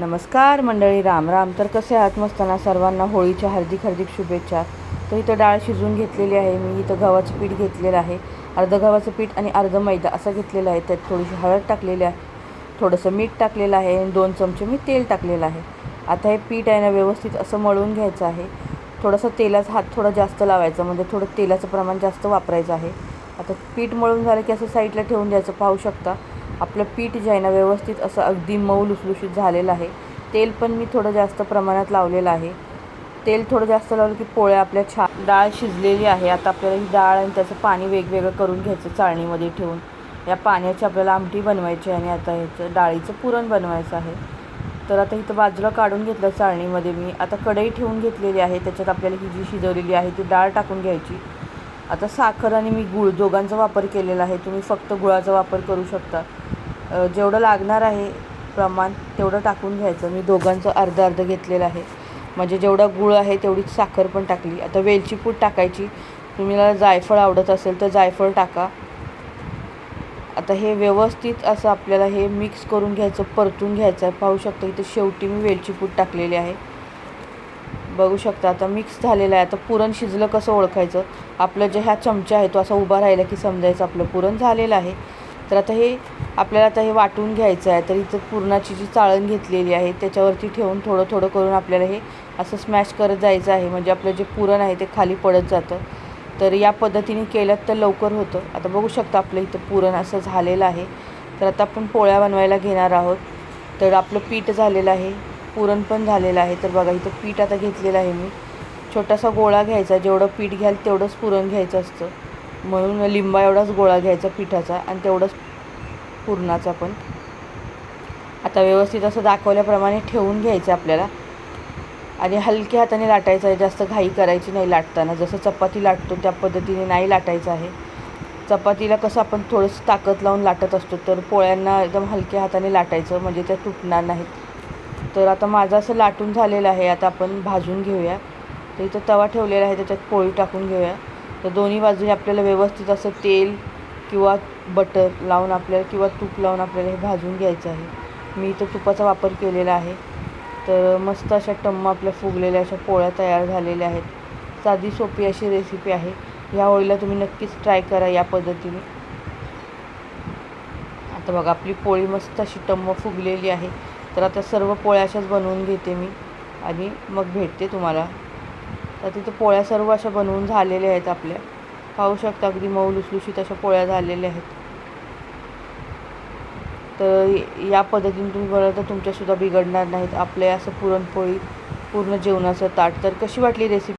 नमस्कार मंडळी राम राम. तर कसे आहात? मस्ताना सर्वांना होळीच्या हार्दिक हार्दिक शुभेच्छा. तर इथं डाळ शिजवून घेतलेली आहे. मी इथं गव्हाचं पीठ घेतलेलं आहे. अर्ध गव्हाचं पीठ आणि अर्ध मैदा असं घेतलेलं आहे. त्यात थोडीशी हळद टाकलेली आहे. थोडंसं मीठ टाकलेलं आहे. आणि दोन चमचे मी तेल टाकलेलं आहे. आता हे पीठ आहे ना व्यवस्थित असं मळून घ्यायचं आहे. थोडंसं तेलाचा हात थोडा जास्त लावायचा. म्हणजे थोडं तेलाचं प्रमाण जास्त वापरायचं आहे. आता पीठ मळून झालं की असं साईडला ठेवून द्यायचं. पाहू शकता. आपलं पीठ जे आहे ना व्यवस्थित असं अगदी मऊ लुसलुशीत झालेलं आहे. तेल पण मी थोडं जास्त प्रमाणात लावलेलं आहे. तेल थोडं जास्त लावलं की पोळ्या आपल्या छान डाळ शिजलेली आहे. आता आपल्याला ही डाळ आणि त्याचं पाणी वेगवेगळं करून घ्यायचं चाळणीमध्ये ठेवून. या पाण्याची आपल्याला आमटी बनवायची आहे आणि आता ह्याचं डाळीचं पुरण बनवायचं आहे. तर आता इथं बाजूला काढून घेतलं चाळणीमध्ये मी. आता कढई ठेवून घेतलेली आहे. त्याच्यात आपल्याला ही जी शिजवलेली आहे ती डाळ टाकून घ्यायची. आता साखर आणि मी गूळ दोघांचा वापर केलेला आहे. तुम्ही फक्त गुळाचा वापर करू शकता. जेवढं लागणार आहे प्रमाण तेवढं टाकून घ्यायचं. मी दोघांचं अर्ध अर्ध घेतलेलं आहे. म्हणजे जेवढा गूळ आहे तेवढीच साखर पण टाकली. आता वेलची पूड टाकायची. तुम्हाला जायफळ आवडत असेल तर जायफळ टाका. आता हे व्यवस्थित असं आपल्याला हे मिक्स करून घ्यायचं परतून घ्यायचं आहे. पाहू शकता इथे शेवटी मी वेलची पूड टाकलेली आहे. बघू शकता आता मिक्स झालेलं आहे. आता पुरण शिजलं कसं ओळखायचं? आपलं जे ह्या चमचा आहे तो असा उभा राहिला की समजायचं आपलं. पुरण झालेलं आहे. तर आता हे आपल्याला आता हे वाटून घ्यायचं आहे तर इथं पुरणाची जी चाळण घेतलेली आहे त्याच्यावरती ठेवून थोडं थोडं करून आपल्याला हे असं स्मॅश करत जायचं आहे. म्हणजे आपलं जे पुरण आहे ते खाली पडत जातं. तर या पद्धतीने केलं तर लवकर होतं. आता बघू शकता आपलं इथं पुरण असं झालेलं आहे. तर आता आपण पोळ्या बनवायला घेणार आहोत. तर आपलं पीठ झालेलं आहे. पुरण पण झालेलं आहे. तर बघा इथं पीठ आता घेतलेलं आहे मी. छोटासा गोळा घ्यायचा. जेवढं पीठ घ्याल तेवढंच पुरण घ्यायचं असतं. म्हणून लिंबा एवढाच गोळा घ्यायचा पिठाचा आणि तेवढंच पुरणाचा पण. आता व्यवस्थित असं दाखवल्याप्रमाणे ठेवून घ्यायचं आपल्याला. आणि हलक्या हाताने लाटायचं आहे जास्त घाई करायची नाही लाटताना. जसं चपाती लाटतो त्या पद्धतीने नाही लाटायचं आहे. चपातीला कसं आपण थोडंसं ताकद लावून लाटत असतो तर पोळ्यांना एकदम हलक्या हाताने लाटायचं म्हणजे त्या तुटणार नाहीत. तर आता माझं असं लाटून झालेलं आहे आता आपण भाजून घेऊया. तर इथं तवा ठेवलेला आहे त्याच्यात पोळी टाकून घेऊया. तर दोन्ही बाजूने आपल्याला व्यवस्थित असं तेल किंवा बटर लावून आपल्याला किंवा तूप लावून आपल्याला हे भाजून घ्यायचं आहे. मी इथं तुपाचा वापर केलेला आहे. तर मस्त अशा टम्म आपल्या फुगलेल्या अशा पोळ्या तयार झालेल्या आहेत. साधी सोपी अशी रेसिपी आहे. ह्या होळीला तुम्ही नक्कीच ट्राय करा या पद्धतीने. आता बघा आपली पोळी मस्त अशी टम्म फुगलेली आहे. तर आता सर्व पोळ्या अशाच बनवून घेते मी आणि मग भेटते तुम्हाला. तर तिथं पोळ्या सर्व अशा बनवून झालेल्या आहेत आपल्या. पाहू शकता अगदी मऊ लुसलुशीत अशा पोळ्या झालेल्या आहेत. तर या पद्धतीने तुम्ही बनवलं तर तुमच्यासुद्धा बिघडणार नाहीत. आपल्या असं पुरणपोळी पूर्ण जेवणाचं ताट. तर कशी वाटली रेसिपी